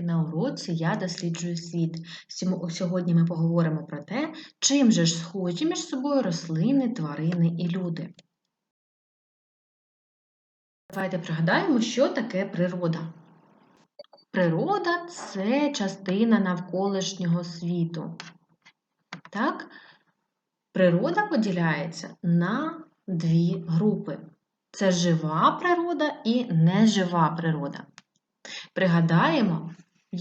На уроці я досліджую світ. Сьогодні ми поговоримо про те, чим же ж схожі між собою рослини, тварини і люди. Давайте пригадаємо, що таке природа. Природа це частина навколишнього світу. Так? Природа поділяється на дві групи: це жива природа і нежива природа. Пригадаємо,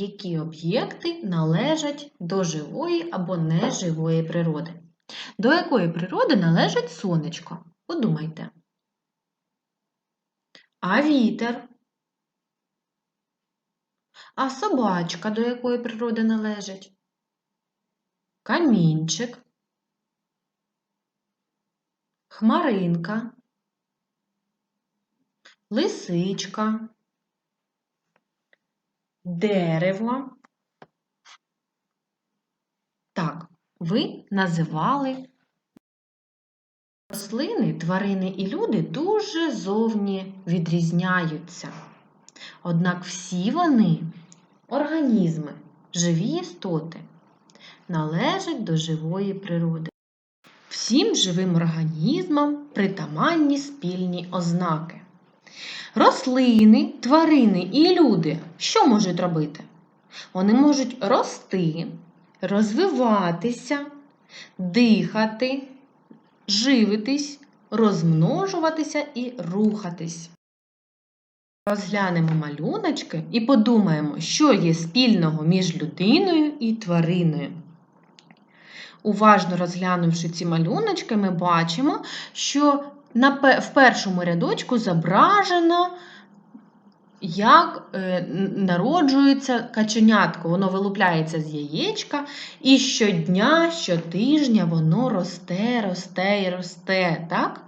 які об'єкти належать до живої або неживої природи. До якої природи належить сонечко? Подумайте. А вітер? А собачка до якої природи належить? Камінчик, хмаринка, лисичка, дерево. Так, ви називали рослини, тварини і люди дуже зовні відрізняються. Однак всі вони організми, живі істоти, належать до живої природи. Всім живим організмам притаманні спільні ознаки. Рослини, тварини і люди що можуть робити? Вони можуть рости, розвиватися, дихати, живитись, розмножуватися і рухатись. Розглянемо малюночки і подумаємо, що є спільного між людиною і твариною. Уважно розглянувши ці малюночки, ми бачимо, що в першому рядочку зображено, як е, народжується каченятко. Воно вилупляється з яєчка, і щодня, щотижня воно росте, росте і росте. Так,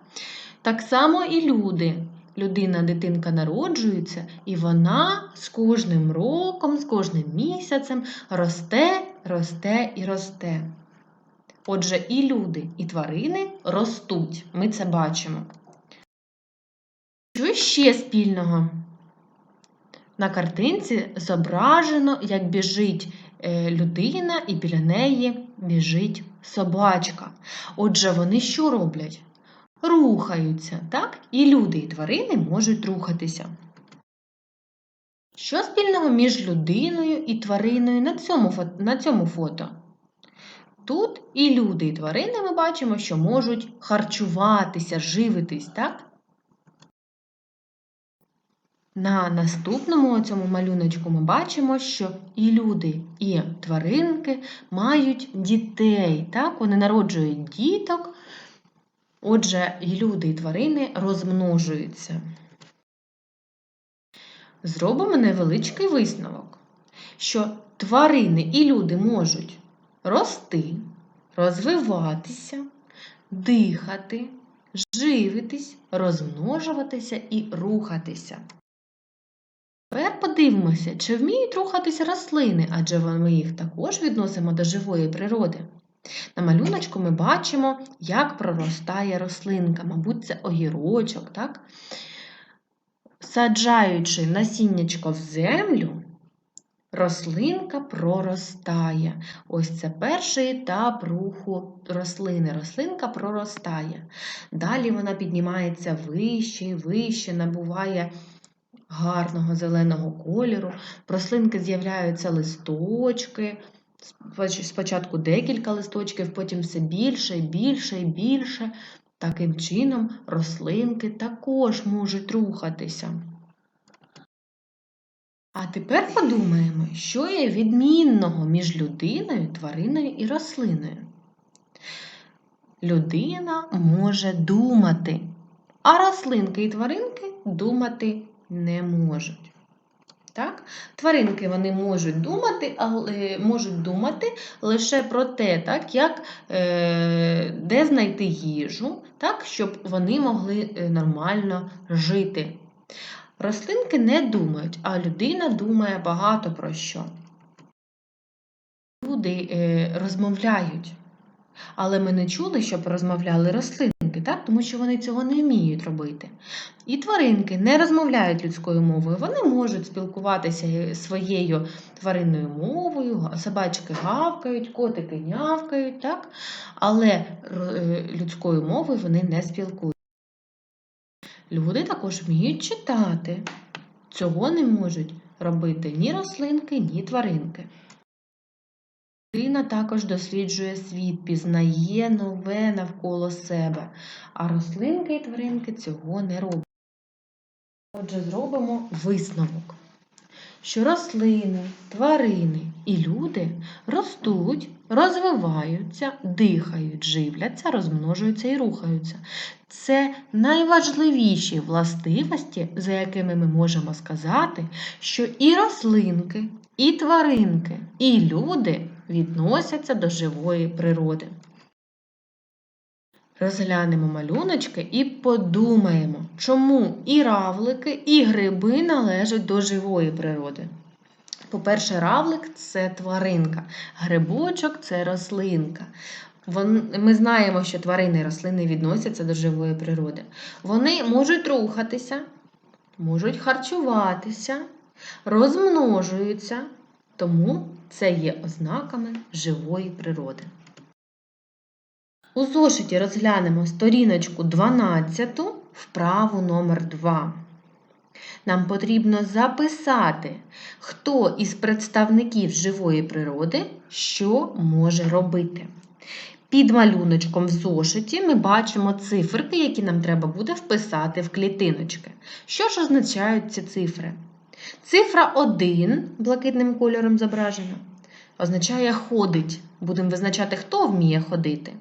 так само і люди. Людина, дитинка народжується, і вона з кожним роком, з кожним місяцем росте, росте і росте. Отже, і люди, і тварини ростуть. Ми це бачимо. Що ще спільного? На картинці зображено, як біжить е, людина, і біля неї біжить собачка. Отже, вони що роблять? Рухаються, так? І люди, і тварини можуть рухатися. Що спільного між людиною і твариною на цьому, на цьому фото? Тут і люди, і тварини ми бачимо, що можуть харчуватися, живитись, так? На наступному цьому малюночку ми бачимо, що і люди, і тваринки мають дітей, так? Вони народжують діток. Отже, і люди, і тварини розмножуються. Зробимо невеличкий висновок, що тварини і люди можуть рости, розвиватися, дихати, живитись, розмножуватися і рухатися. Тепер подивимося, чи вміють рухатися рослини, адже ми їх також відносимо до живої природи. На малюночку ми бачимо, як проростає рослинка, мабуть, це огірочок, так? Саджаючи насіннячко в землю, рослинка проростає. Ось це перший етап руху рослини. Рослинка проростає. Далі вона піднімається вище і вище, набуває гарного зеленого кольору. Рослинки з'являються листочки. Спочатку декілька листочків, потім все більше і більше і більше. Таким чином рослинки також можуть рухатися. А тепер подумаємо, що є відмінного між людиною, твариною і рослиною. Людина може думати, а рослинки і тваринки думати не можуть. Так? Тваринки вони можуть думати, але можуть думати лише про те, так, як, е, де знайти їжу, так, щоб вони могли е, нормально жити. Рослинки не думають, а людина думає багато про що. Люди е, розмовляють, але ми не чули, щоб розмовляли рослинки. так? тому що вони цього не вміють робити. І тваринки не розмовляють людською мовою, вони можуть спілкуватися своєю тваринною мовою, собачки гавкають, котики нявкають, так? але е, людською мовою вони не спілкуються. Люди також вміють читати. Цього не можуть робити ні рослинки, ні тваринки. Людина також досліджує світ, пізнає нове навколо себе, а рослинки і тваринки цього не роблять. Отже, зробимо висновок, що рослини, тварини і люди ростуть, розвиваються, дихають, живляться, розмножуються і рухаються. Це найважливіші властивості, за якими ми можемо сказати, що і рослинки, і тваринки, і люди відносяться до живої природи. Розглянемо малюночки і подумаємо, чому і равлики, і гриби належать до живої природи. По-перше, равлик це тваринка, грибочок це рослинка. Ми знаємо, що тварини і рослини відносяться до живої природи. Вони можуть рухатися, можуть харчуватися, розмножуються, тому це є ознаками живої природи. У зошиті розглянемо сторіночку 12, вправу номер 2 Нам потрібно записати, хто із представників живої природи що може робити. Під малюночком в зошиті ми бачимо циферки, які нам треба буде вписати в клітиночки. Що ж означають ці цифри? Цифра 1 блакитним кольором зображена, означає ходить. Будемо визначати, хто вміє ходити.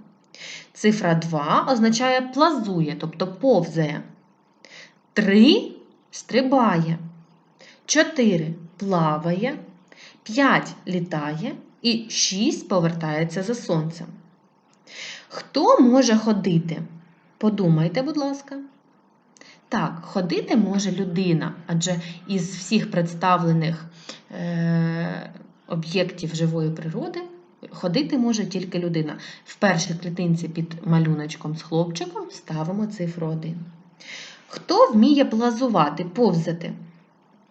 Цифра 2 означає плазує, тобто повзає. 3 стрибає. 4 плаває. 5 літає і 6 повертається за сонцем. Хто може ходити? Подумайте, будь ласка. Так, ходити може людина, адже із всіх представлених е, об'єктів живої природи ходити може тільки людина. В першій клітинці під малюночком з хлопчиком ставимо цифру 1. Хто вміє плазувати, повзати?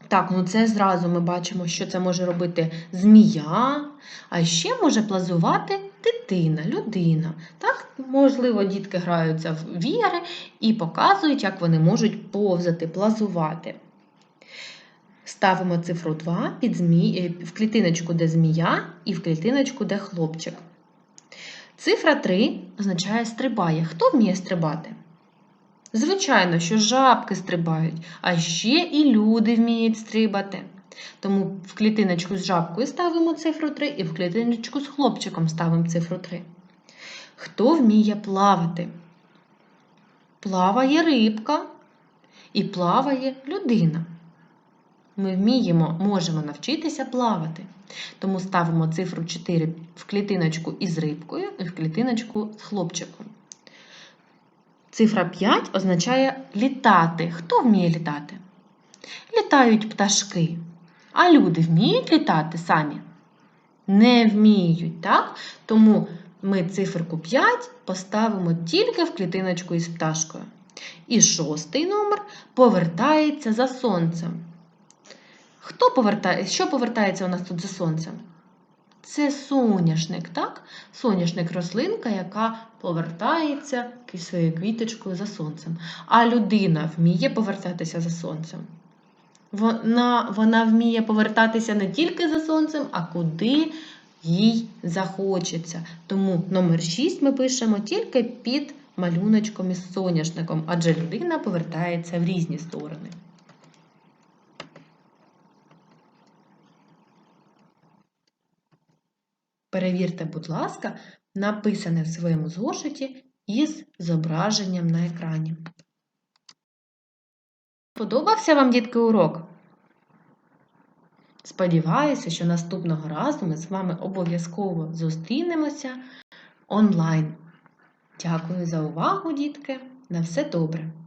Так, ну це зразу ми бачимо, що це може робити змія, а ще може плазувати дитина, людина. Так, Можливо, дітки граються в віри і показують, як вони можуть повзати, плазувати. Ставимо цифру 2 під змі... Е, в клітиночку, де змія, і в клітиночку, де хлопчик. Цифра 3 означає стрибає. Хто вміє стрибати? Звичайно, що жабки стрибають, а ще і люди вміють стрибати. Тому в клітиночку з жабкою ставимо цифру 3 і в клітиночку з хлопчиком ставимо цифру 3. Хто вміє плавати? Плаває рибка і плаває людина. Ми вміємо, можемо навчитися плавати. Тому ставимо цифру 4 в клітиночку із рибкою і в клітиночку з хлопчиком. Цифра 5 означає літати. Хто вміє літати? Літають пташки. А люди вміють літати самі? Не вміють, так? Тому ми циферку 5 поставимо тільки в клітиночку із пташкою. І шостий номер повертається за сонцем. Хто повертає, Що повертається у нас тут за сонцем? Це соняшник, так? Соняшник рослинка, яка повертається своєю квіточкою за сонцем. А людина вміє повертатися за сонцем. Вона, Вона вміє повертатися не тільки за сонцем, а куди їй захочеться. Тому номер 6 ми пишемо тільки під малюночком із соняшником, адже людина повертається в різні сторони. Перевірте, будь ласка, написане в своєму зошиті із зображенням на екрані. Подобався вам, дітки, урок? Сподіваюся, що наступного разу ми з вами обов'язково зустрінемося онлайн. Дякую за увагу, дітки! На все добре!